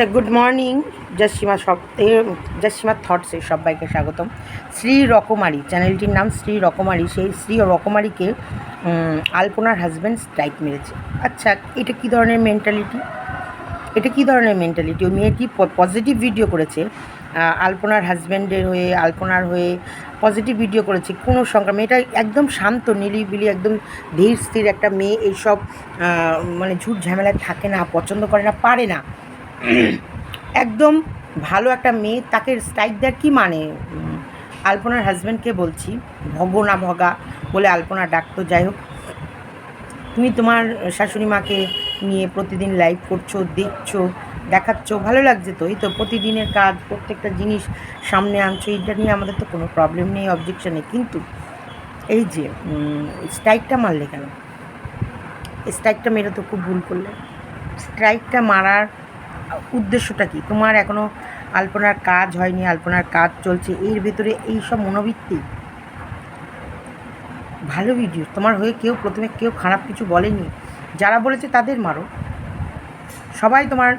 আচ্ছা good morning Jasima সব জাসিমা থটসে সবাইকে স্বাগতম। শ্রী রকমারি চ্যানেলটির নাম শ্রী রকমারি, সেই শ্রী রকমারিকে আলপনার হাজব্যান্ড স্ট্রাইক মেরেছে। আচ্ছা এটা কী ধরনের মেন্টালিটি এটা কী ধরনের মেন্টালিটি ওই মেয়েটি পজিটিভ ভিডিও করেছে আলপনার হাজব্যান্ডের হয়ে, আলপনার হয়ে পজিটিভ ভিডিও করেছে, কোনো সংখ্যা মেয়েটা একদম শান্ত নিলিবিলি একদম ধীর স্থির একটা মেয়ে। এইসব মানে ঝুট ঝামেলায় থাকে না, পছন্দ করে না, পারে না। একদম ভালো একটা মেয়ে, তাকে স্ট্রাইক দেওয়ার কী মানে? আলপনার হাজব্যান্ডকে বলছি, ভগ না ভগা বলে আলপনা ডাকতো। যাই হোক, তুমি তোমার শাশুড়ি মাকে নিয়ে প্রতিদিন লাইভ করছ, দেখছ, দেখাচ্ছ, ভালো লাগছে তো? এই তো প্রতিদিনের কাজ, প্রত্যেকটা জিনিস সামনে আনছো এটা নিয়ে আমাদের তো কোনো প্রবলেম নেই অবজেকশন কিন্তু এই যে স্ট্রাইকটা মারলে কেন? স্ট্রাইকটা মেরে তো খুব ভুল করলে। স্ট্রাইকটা মারার উদ্দেশ্যটা কি? তোমার এখনও আলপনার কাজ হয়নি, আলপনার কাজ চলছে, এর ভেতরে এই সব মনোবৃত্তি? ভালো ভিডিও তোমার হয়ে কেউ প্রথমে কেউ খারাপ কিছু বলেনি। যারা বলেছে তাদের মারো। সবাই তোমার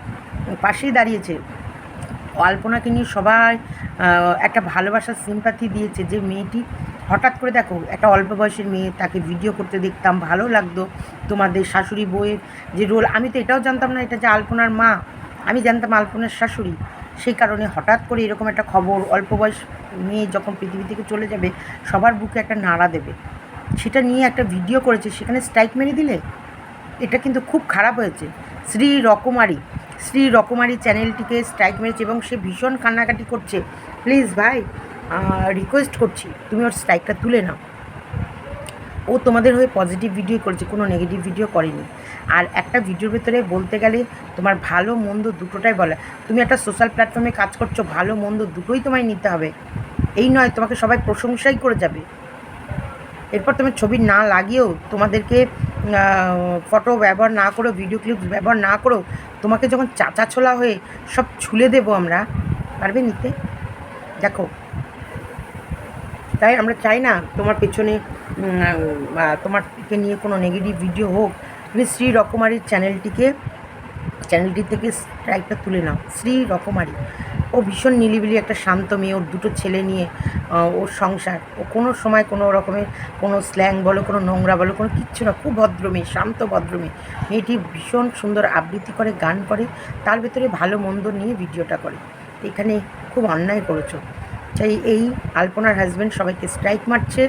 পাশেই দাঁড়িয়েছে। আলপনাকে নিয়ে সবাই একটা ভালোবাসার সিম্পাথি দিয়েছে যে মেয়েটি হঠাৎ করে দেখো, একটা অল্প বয়সের মেয়ে, তাকে ভিডিও করতে দেখতাম, ভালো লাগতো। তোমাদের শাশুড়ি বউয়ের যে রোল আমি তো এটাও জানতাম না, এটা যে আলপনার মা। আমি জানতাম আলপনার শাশুড়ি। সেই কারণে হঠাৎ করে এরকম একটা খবর, অল্প বয়স মেয়ে যখন পৃথিবী থেকে চলে যাবে, সবার বুকে একটা নাড়া দেবে। সেটা নিয়ে একটা ভিডিও করেছে, সেখানে স্ট্রাইক মেরে দিলে? এটা কিন্তু খুব খারাপ হয়েছে। শ্রী রকমারি শ্রী রকমারি চ্যানেলটিকে স্ট্রাইক মেরেছে এবং সে ভীষণ কান্নাকাটি করছে। প্লিজ ভাই রিকোয়েস্ট করছি, তুমি ওর স্ট্রাইকটা তুলে নাও। ও তোমাদের হয়ে পজিটিভ ভিডিও করেছে, কোনো নেগেটিভ ভিডিও করেনি। আর একটা ভিডিওর ভেতরে বলতে গেলে তোমার ভালো, মন্দ দুটোটাই বলে। তুমি একটা সোশ্যাল প্ল্যাটফর্মে কাজ করছ, ভালো, মন্দ দুটোই তোমায় নিতে হবে। এই নয়, তোমাকে সবাই প্রশংসাই করে যাবে। এরপর তুমি ছবি না লাগিয়েও তোমাদেরকে ফটো ব্যবহার না করো ভিডিও ক্লিপ ব্যবহার না করো, তোমাকে যখন চাচা ছোলা হয়ে সব ছুলে দেবো আমরা, পারবে নিতে? দেখো। তাই আমরা চাই না তোমার পেছনে আহ, তোমারকে নিয়ে কোনো নেগেটিভ ভিডিও হোক তুমি শ্রী রকমারির চ্যানেলটিকে চ্যানেলটি থেকে স্ট্রাইকটা তুলে নাও। শ্রী রকমারি। ও ভীষণ নিলিবিলি একটা শান্ত মেয়ে ওর দুটো ছেলে নিয়ে ওর সংসার। ও কোনো সময় কোনো রকমের কোনো স্ল্যাং বলো কোনো নোংরা বলো কোনো কিচ্ছু না খুব ভদ্র মেয়ে শান্ত ভদ্র মেয়ে। মেয়েটি ভীষণ সুন্দর আবৃত্তি করে গান করে তার ভেতরে ভালো মন্দ নিয়ে ভিডিওটা করে। এখানে খুব অন্যায় করেছ। তাই এই আলপনার হাজব্যান্ড সবাইকে স্ট্রাইক মারছে।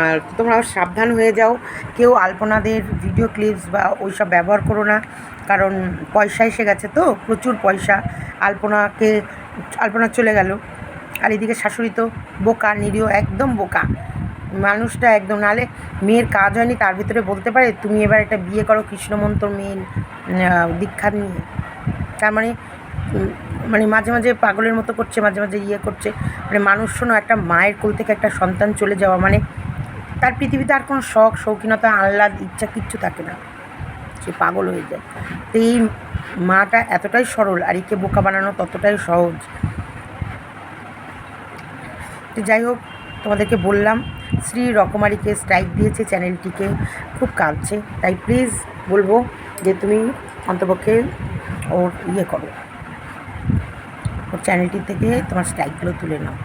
আর তোমরা সাবধান হয়ে যাও। কেউ আলপনাদের ভিডিও ক্লিপস বা ওই সব ব্যবহার করো না, কারণ পয়সা এসে গেছে তো, প্রচুর পয়সা। আলপনাকে, আলপনা চলে গেল। আর এদিকে শাশুড়ি তো বোকা, নিরীহ, একদম বোকা। মানুষটা একদম নালে মেয়ের কাজ হয়নি, তার ভিতরে বলতে পারে, তুমি এবার একটা বিয়ে করো কৃষ্ণমন্ত্র মেয়ের দীক্ষা নিয়ে। তার মানে মানে মাঝে মাঝে পাগলের মতো করছে, মাঝে মাঝে ইয়ে করছে। মানে মানুষ শোনো, একটা মায়ের কোল থেকে একটা সন্তান চলে যাওয়া মানে তার পৃথিবীতে আর কোনো শখ, শৌখিনতা, আহ্লাদ, ইচ্ছা কিচ্ছু থাকে না। সে পাগল হয়ে যায়। তো এই মাটা এতটাই সরল আর একে বোকা বানানো ততটাই সহজ। তো যাই হোক, তোমাদেরকে বললাম, শ্রী রকমারিকে স্ট্রাইক দিয়েছে চ্যানেলটিকে খুব কাঁদছে। তাই প্লিজ বলব যে তুমি অন্তপক্ষে ওর ইয়ে করো। ওর চ্যানেলটি থেকে তোমার স্ট্রাইকগুলো তুলে নাও।